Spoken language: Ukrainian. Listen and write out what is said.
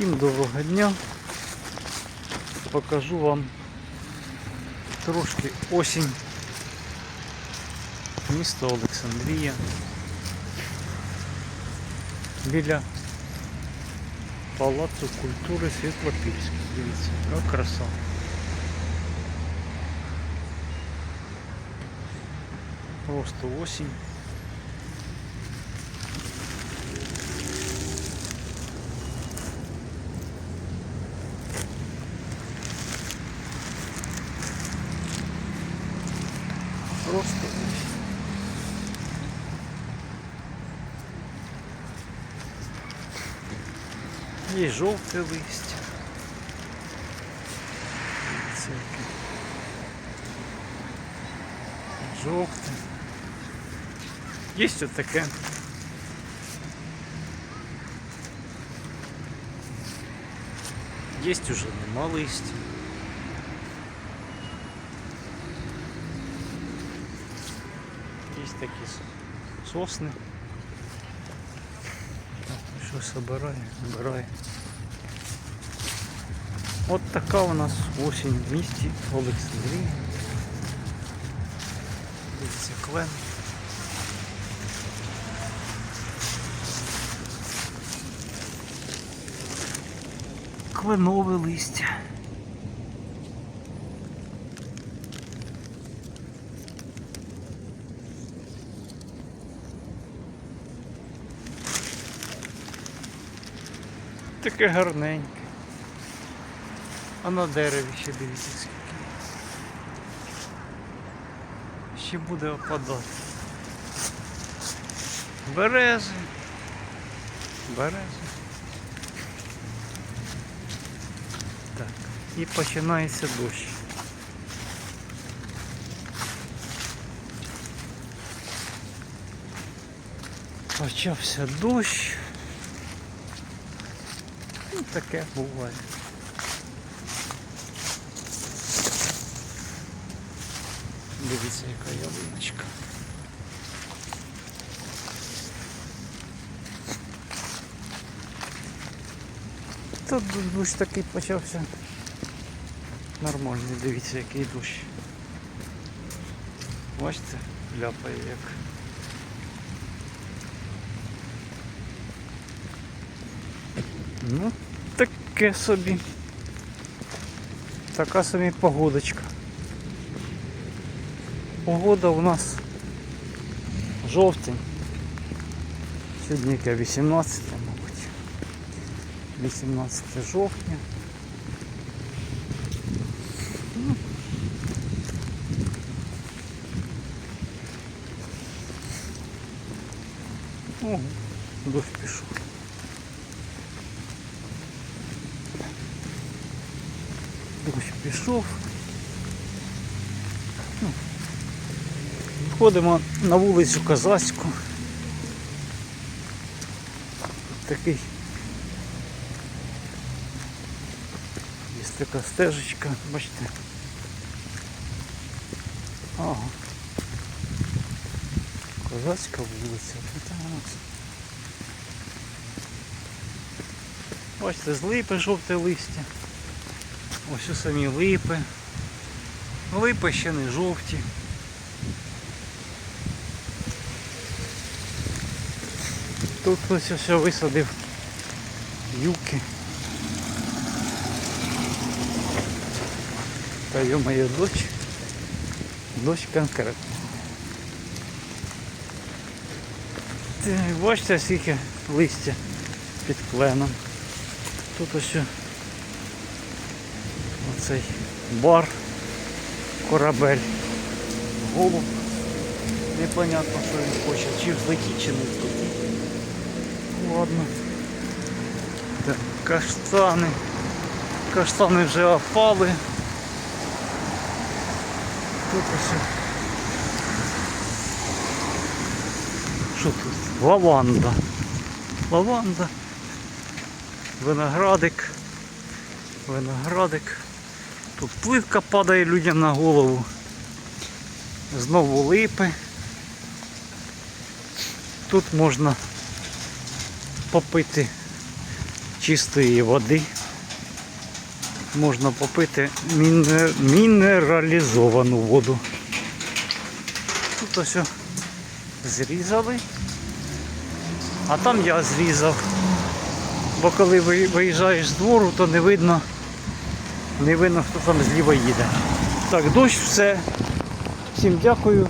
Всім доброго дня. Покажу вам трошки осінь. Місто Олександрія. Біля Палацу культури Світлопільськ. Дивіться, яка краса. Просто осінь. Просто осінь. Є жовте листя. Дивіться, яке. Жовте. Є ось таке. Є уже нема листя. Є такі с- сосни. Що собирає, збирає. От така у нас осінь в місті Олександрії. Дивіться, клен. Кленове листя. Таке гарненьке. А на дереві ще дивіться скільки. Ще буде опадати. Берези. Берези. Так. І починається дощ. Почався дощ. Таке буває. Дивіться, яка ялиночка. Тут дощ такий почався. Нормальний, дивіться, який дощ. Бачите, ляпає як. Ну, таке собі. Така собі погодочка. Погода у нас жовтень. Сьогодні яке 18, мабуть. 18 жовтня. Ну. Ого, дощ пішов. Дощ пішов. Ну, Виходимо на вулицю Казацьку. Такий є така стежечка, бачите. Ага. Козацька вулиця. Бачите, з липи жовте листя. Ось самі липи. Липи ще не жовті. Тут ось все висадив юки. Та ё-моё, дощ. Дощ конкретно. Бачите, скільки листя під кленом. Тут ось оцей бар, корабель, голуб. Непонятно, що він хоче, чи взлетіть, чи не взлетіть. Ладно. Так, каштани. Каштани вже опали. Тут ось. Що тут? Лаванда. Лаванда. Виноградик. Виноградик. Тут пливка падає людям на голову. Знову липи. Тут можна попити чистої води. Можна попити міне- мінералізовану воду. Тут ось зрізали. А там я зрізав. Бо коли ви- виїжджаєш з двору, то не видно, не видно, хто там зліва їде. Так, дощ, все. Всім дякую.